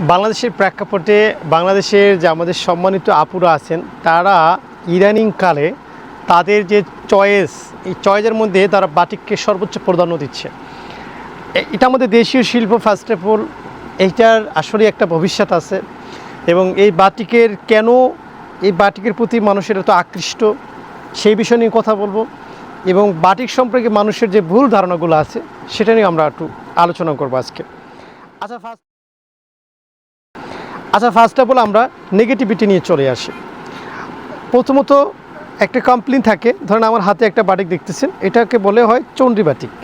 বাংলাদেশের প্রেক্ষাপটে বাংলাদেশের যে আমাদের সম্মানিত আপুরা আছেন, তারা ইদানিংকালে তাদের যে চয়েস, এই চয়েসের মধ্যে তারা বাটিককে সর্বোচ্চ প্রাধান্য দিচ্ছে। এটা আমাদের দেশীয় শিল্প ফার্স্ট অফ অল এইটার আসলে একটা ভবিষ্যৎ আছে এবং এই বাটিকের কেন, এই বাটিকের প্রতি মানুষের এত আকৃষ্ট, সেই বিষয় নিয়ে কথা বলব এবং বাটিক সম্পর্কে মানুষের যে ভুল ধারণাগুলো আছে, সেটা নিয়ে আমরা একটু আলোচনা করব আজকে। আচ্ছা ফার্স্ট আচ্ছা ফার্স্ট অফ অল আমরা নেগেটিভিটি নিয়ে চলে আসি। প্রথমত একটা কমপ্লেন থাকে, ধরেন আমার হাতে একটা বাটিক দেখতেছেন, এটাকে বলে হয় চণ্ডী বাটিক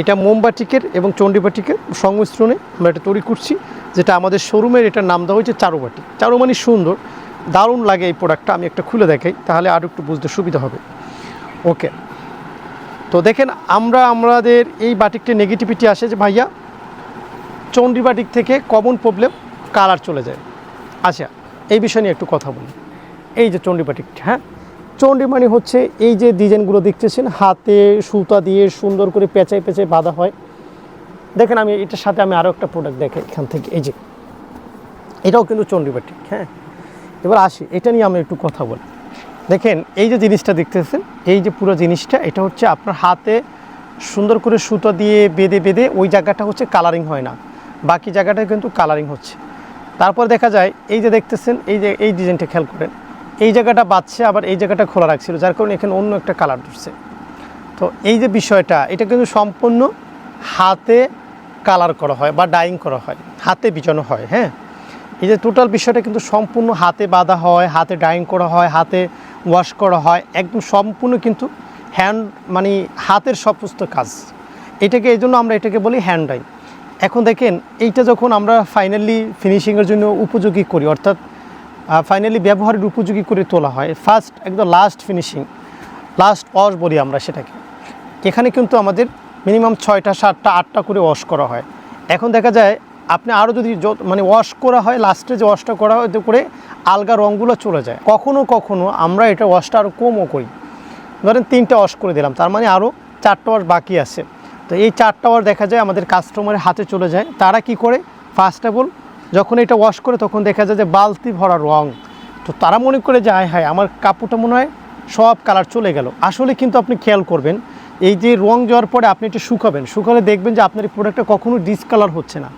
এটা মোমবাটিকের এবং চণ্ডী বাটিকের সংমিশ্রণে আমরা এটা তৈরি করছি, যেটা আমাদের শোরুমের এটার নাম দেওয়া হয়েছে চারু বাটিক চারু মানে সুন্দর, দারুণ লাগে এই প্রোডাক্টটা আমি একটা খুলে দেখাই, তাহলে আরও একটু বুঝতে সুবিধা হবে। ওকে তো দেখেন, আমরা, আমাদের এই বাটিকটা নেগেটিভিটি আসে যে ভাইয়া, চণ্ডী বাটিক থেকে কমন প্রবলেম কালার চলে যায়। আচ্ছা এই বিষয় নিয়ে একটু কথা বলি। এই যে চণ্ডী বাটিকটা হ্যাঁ? চণ্ডী মানে হচ্ছে এই যে ডিজাইনগুলো দেখতেছেন, হাতে সুতা দিয়ে সুন্দর করে পেঁচায় পেঁচায় বাঁধা হয়। দেখেন আমি, এটার সাথে আমি আরও একটা প্রোডাক্ট দেখে এখান থেকে। এই যে, এটাও কিন্তু চণ্ডী বাটিক হ্যাঁ? এবার আসি, এটা নিয়ে আমি একটু কথা বলি। দেখেন, এই যে জিনিসটা দেখতেছেন, এই যে পুরো জিনিসটা, এটা হচ্ছে আপনার হাতে সুন্দর করে সুতো দিয়ে বেঁধে বেঁধে ওই জায়গাটা হচ্ছে কালারিং হয় না। বাকি জায়গাটা কিন্তু কালারিং হচ্ছে। তারপর দেখা যায়, এই যে দেখতেছেন, এই যে, এই ডিজাইনটা খেয়াল করেন, এই জায়গাটা বাঁচছে আবার এই জায়গাটা খোলা রাখছিল, যার কারণে এখানে অন্য একটা কালার ধরছে। তো এই যে বিষয়টা, এটা কিন্তু সম্পূর্ণ হাতে কালার করা হয় বা ডাইং করা হয়, হাতে বিছানো হয় হ্যাঁ? এই যে টোটাল বিষয়টা কিন্তু সম্পূর্ণ হাতে বাঁধা হয়, হাতে ডাইং করা হয়, হাতে ওয়াশ করা হয়, একদম সম্পূর্ণ কিন্তু হ্যান্ড মানে হাতের সমস্ত কাজ। এটাকে, এই জন্য আমরা এটাকে বলি হ্যান্ড ডাইং এখন দেখেন, এইটা যখন আমরা ফাইনালি ফিনিশিংয়ের জন্য উপযোগী করি, অর্থাৎ ফাইনালি ব্যবহারের উপযোগী করে তোলা হয় ফার্স্ট একদম লাস্ট ফিনিশিং লাস্ট ওয়াশ বলি আমরা সেটাকে। এখানে কিন্তু আমাদের মিনিমাম ছয়টা, সাতটা, আটটা করে ওয়াশ করা হয়। এখন দেখা যায়, আপনি আরও যদি মানে ওয়াশ করা হয় লাস্টে যে ওয়াশটা করা হয় করে আলগা রঙগুলো চলে যায়। কখনো কখনো আমরা এটা ওয়াশটা আরও কমও করি। ধরেন তিনটা ওয়াশ করে দিলাম, তার মানে আরও চারটা ওয়াশ বাকি আছে। তো এই চারটা ওয়াশ দেখা যায় আমাদের কাস্টমারের হাতে চলে যায়। তারা কি করে? ফার্স্ট অফ অল যখন এটা ওয়াশ করে, তখন দেখা যায় যে বালতি ভরা রং। তো তারা মনে করে যে, আয় হায়, আমার কাপড়টা মনে হয় সব কালার চলে গেল। আসলে কিন্তু আপনি খেয়াল করবেন, এই যে রং যাওয়ার পরে আপনি এটা শুকাবেন। শুকালে দেখবেন যে আপনার এই প্রোডাক্টটা কখনো ডিসকালার হচ্ছে না।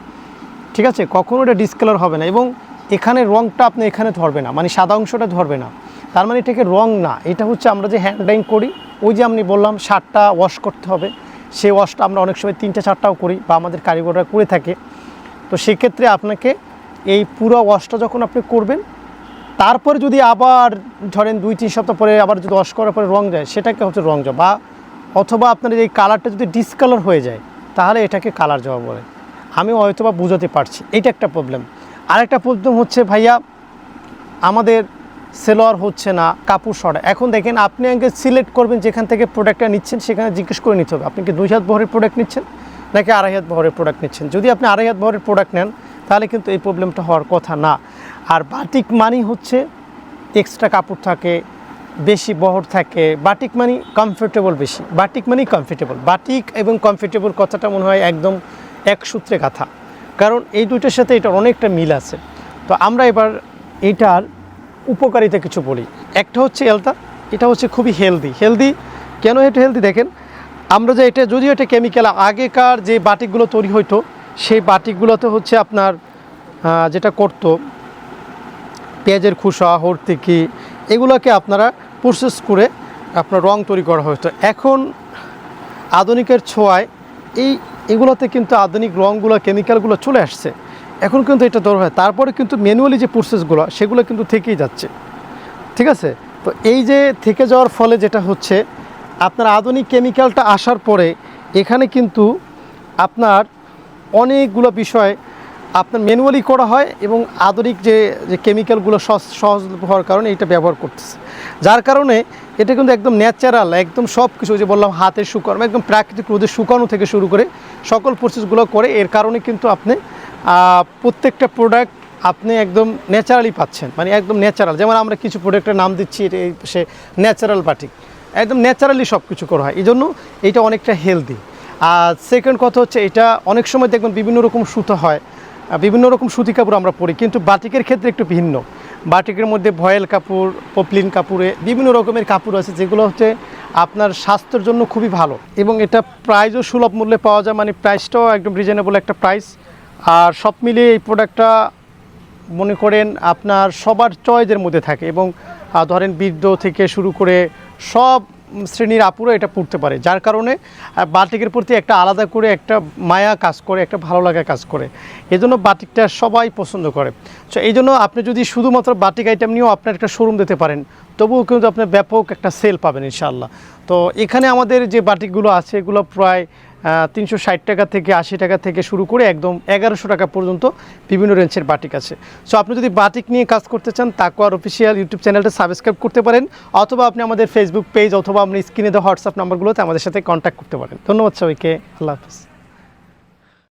ঠিক আছে? কখনো এটা ডিসকালার হবে না এবং এখানে রংটা আপনি এখানে ধরবে না। মানে সাদা অংশটা ধরবে না। তার মানে এটাকে রং না। এটা হচ্ছে আমরা যে হ্যান্ড ডাইং করি, ওই যে আপনি বললাম, শার্টটা ওয়াশ করতে হবে। সেই ওয়াশটা আমরা অনেক সময় তিনটা, চারটাও করি বা আমাদের কারিগররা করে থাকে। তো সেক্ষেত্রে আপনাকে এই পুরো ওয়াশটা যখন আপনি করবেন, তারপরে যদি আবার ধরেন দুই, তিন সপ্তাহ পরে আবার যদি ওয়াশ করার পরে রং যায়, সেটাকে হচ্ছে রং যাওয়া বা অথবা আপনার এই কালারটা যদি ডিসকালার হয়ে যায়, তাহলে এটাকে কালার যাওয়া বলে। আমি হয়তো বা বুঝাতে পারছি। এটা একটা প্রবলেম আরেকটা প্রবলেম হচ্ছে ভাইয়া, আমাদের সেলোয়ার হচ্ছে না, কাপড় সরা। এখন দেখেন আপনি আগে সিলেক্ট করবেন যেখান থেকে প্রোডাক্টটা নিচ্ছেন, সেখানে জিজ্ঞেস করে নিতে হবে, আপনি কি দুই হাত বহরের প্রোডাক্ট নিচ্ছেন নাকি আড়াই হাত বহরের প্রোডাক্ট নিচ্ছেন? যদি আপনি আড়াই হাত বহরের প্রোডাক্ট নেন, তাহলে কিন্তু এই প্রবলেমটা হওয়ার কথা না। আর বাটিক মানি হচ্ছে এক্সট্রা কাপড় থাকে, বেশি বহর থাকে বাটিক মানি কমফোর্টেবল বেশি। বাটিক মানি কমফোর্টেবল বাটিক এবং কমফোর্টেবল কথাটা মনে হয় একদম এক সূত্রে গাথা। কারণ এই দুইটার সাথে এটার অনেকটা মিল আছে। তো আমরা এবার এটার উপকারিতা কিছু বলি। একটা হচ্ছে এলতা, এটা হচ্ছে খুবই হেলদি হেলদি কেন এটা হেলদি দেখেন? আমরা যে এটা, যদিও এটা কেমিক্যাল আগেকার যে বাটিকগুলো তৈরি হইতো, সেই বাটিকগুলোতে হচ্ছে আপনার যেটা করতো, পেঁয়াজের খোসা, হরতিকি, এগুলোকে আপনারা প্রসেস করে আপনার রং তৈরি করা হতো এখন আধুনিকের ছোঁয়ায় এই, এগুলোতে কিন্তু আধুনিক রঙগুলো কেমিক্যালগুলো চলে আসছে। এখন কিন্তু এটা দর হয়। তারপরে কিন্তু ম্যানুয়ালি যে প্রসেসগুলো সেগুলো কিন্তু থেকেই যাচ্ছে। ঠিক আছে? তো এই যে থেকে যাওয়ার ফলে যেটা হচ্ছে, আপনার আধুনিক কেমিক্যালটা আসার পরে এখানে কিন্তু আপনার অনেকগুলো বিষয় আপনার ম্যানুয়ালি করা হয় এবং আধুনিক যে যে কেমিক্যালগুলো সহজ সহজ হওয়ার কারণে এটা ব্যবহার করতেছে। যার কারণে এটা কিন্তু একদম ন্যাচারাল একদম সব কিছু যে বললাম, হাতে শুকানো, একদম প্রাকৃতিক রোদে শুকানো থেকে শুরু করে সকল প্রসেসগুলো করে, এর কারণে কিন্তু আপনি প্রত্যেকটা প্রোডাক্ট আপনি একদম ন্যাচারালি পাচ্ছেন। মানে একদম ন্যাচারাল যেমন আমরা কিছু প্রোডাক্টের নাম দিচ্ছি, এটা এই সে ন্যাচারাল বাটিক একদম ন্যাচারালি সব কিছু করা হয়। এই জন্য এটা অনেকটা হেলদি আর সেকেন্ড কথা হচ্ছে, এটা অনেক সময় দেখবেন বিভিন্ন রকম সুতো হয় বিভিন্ন রকম সুতি কাপড় আমরা পরি, কিন্তু বাটিকের ক্ষেত্রে একটু ভিন্ন। বাটিকের মধ্যে ভয়েল কাপড় পপলিন কাপড়ে বিভিন্ন রকমের কাপড় আছে, যেগুলো হচ্ছে আপনার স্বাস্থ্যের জন্য খুবই ভালো। এবং এটা প্রাইজও সুলভ মূল্যে পাওয়া যায় মানে প্রাইসটাও একদম রিজনেবল একটা প্রাইস আর সব মিলিয়ে এই প্রোডাক্টটা মনে করেন আপনার সবার চয়েজের মধ্যে থাকে এবং ধরেন বৃদ্ধ থেকে শুরু করে সব শ্রেণির আপুরো এটা পড়তে পারে। যার কারণে বাটিকের প্রতি একটা আলাদা করে একটা মায়া কাজ করে, একটা ভালো লাগা কাজ করে। এই জন্য বাটিকটা সবাই পছন্দ করে। তো এই জন্য আপনি যদি শুধুমাত্র বাটিক আইটেম নিয়েও আপনার একটা শোরুম দিতে পারেন, তবুও কিন্তু আপনি ব্যাপক একটা সেল পাবেন ইনশাআল্লাহ। তো এখানে আমাদের যে বাটিকগুলো আছে, এগুলো প্রায় তিনশো ষাট টাকা থেকে আশি টাকা থেকে শুরু করে একদম এগারোশো টাকা পর্যন্ত বিভিন্ন রেঞ্জের বাটিক আছে। সো আপনি যদি বাটিক নিয়ে কাজ করতে চান তাকুয়ার অফিসিয়াল ইউটিউব চ্যানেলটা সাবস্ক্রাইব করতে পারেন, অথবা আপনি আমাদের ফেসবুক পেজ অথবা আপনি স্ক্রিনে দেওয়া হোয়াটসঅ্যাপ নাম্বারগুলোতে আমাদের সাথে কন্ট্যাক্ট করতে পারেন। ধন্যবাদ সবাইকে, আল্লাহ হাফিজ।